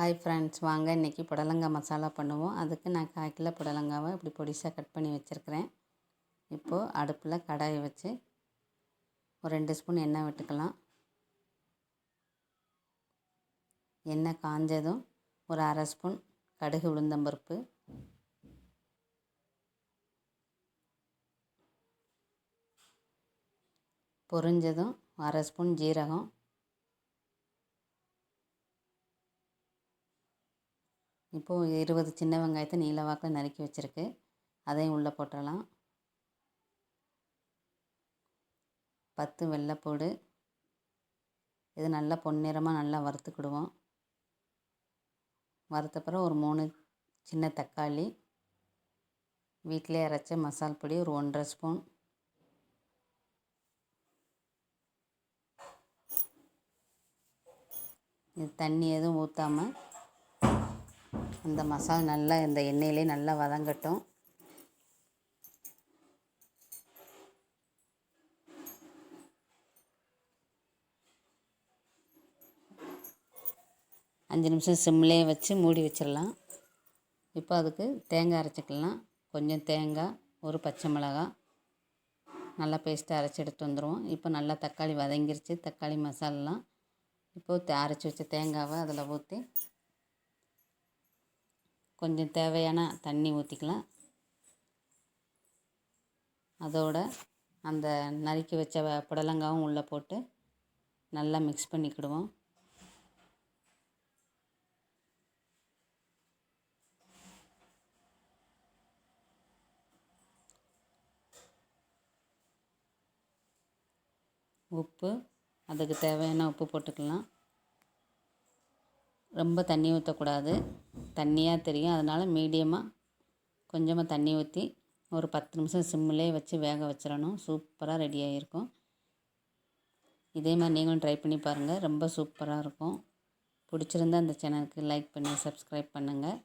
Hi friends வாங்க இன்றைக்கி புடலங்காய் மசாலா பண்ணுவோம். அதுக்கு நான் கால் கிலோ புடலங்காவை இப்படி பொடிசாக கட் பண்ணி வச்சுருக்கிறேன். இப்போது அடுப்பில் கடாயை வச்சு ஒரு ரெண்டு ஸ்பூன் எண்ணெய் விட்டுக்கலாம். எண்ணெய் காஞ்சதும் ஒரு அரை ஸ்பூன் கடுகு உளுந்தம்பருப்பு. பொரிஞ்சதும் அரை ஸ்பூன் ஜீரகம். இப்போது இருபது சின்ன வெங்காயத்தை நீல வாக்கில் நறுக்கி வச்சுருக்கு. அதையும் உள்ளே போட்டுடலாம் பத்து வெள்ளைப்பூடு இது நல்லா பொன்னிறமாக நல்லா வறுத்துக்கிடுவோம். வறுத்த பிறகு ஒரு மூணு சின்ன தக்காளி. வீட்டிலே அரைச்ச மசால் பொடி ஒரு ஒன்றரை ஸ்பூன். இது தண்ணி எதுவும் ஊற்றாமல் அந்த மசாலா நல்லா இந்த எண்ணெயிலே நல்லா வதங்கட்டும். அஞ்சு நிமிஷம் சிம்லேயே வச்சு மூடி வச்சிடலாம். இப்போ அதுக்கு தேங்காய் அரைச்சிக்கலாம். கொஞ்சம் தேங்காய் ஒரு பச்சை மிளகாய் நல்லா பேஸ்ட்டாக அரைச்சி எடுத்து வந்துடுவோம் இப்போ நல்லா தக்காளி வதங்கிருச்சு. தக்காளி மசாலெலாம் இப்போது அரைச்சி வச்ச தேங்காவை அதில் ஊற்றி கொஞ்சம் தேவையான தண்ணி ஊற்றிக்கலாம் அதோட அந்த நறுக்கி வச்ச புடலங்காவும் உள்ளே போட்டு நல்லா மிக்ஸ் பண்ணிக்கிடுவோம். உப்பு அதுக்கு தேவையான உப்பு போட்டுக்கலாம். ரொம்ப தண்ணி ஊற்றக்கூடாது. தண்ணியாக தெரியும். அதனால் மீடியமாக கொஞ்சமாக தண்ணி ஊற்றி ஒரு பத்து நிமிஷம் சிம்மிலே வச்சு வேக வச்சிடணும். சூப்பராக ரெடி ஆகிருக்கும் இதே மாதிரி நீங்களும் ட்ரை பண்ணி பாருங்கள் ரொம்ப சூப்பராக இருக்கும். பிடிச்சிருந்தா அந்த சேனலுக்கு லைக் பண்ணி சப்ஸ்கிரைப் பண்ணுங்கள்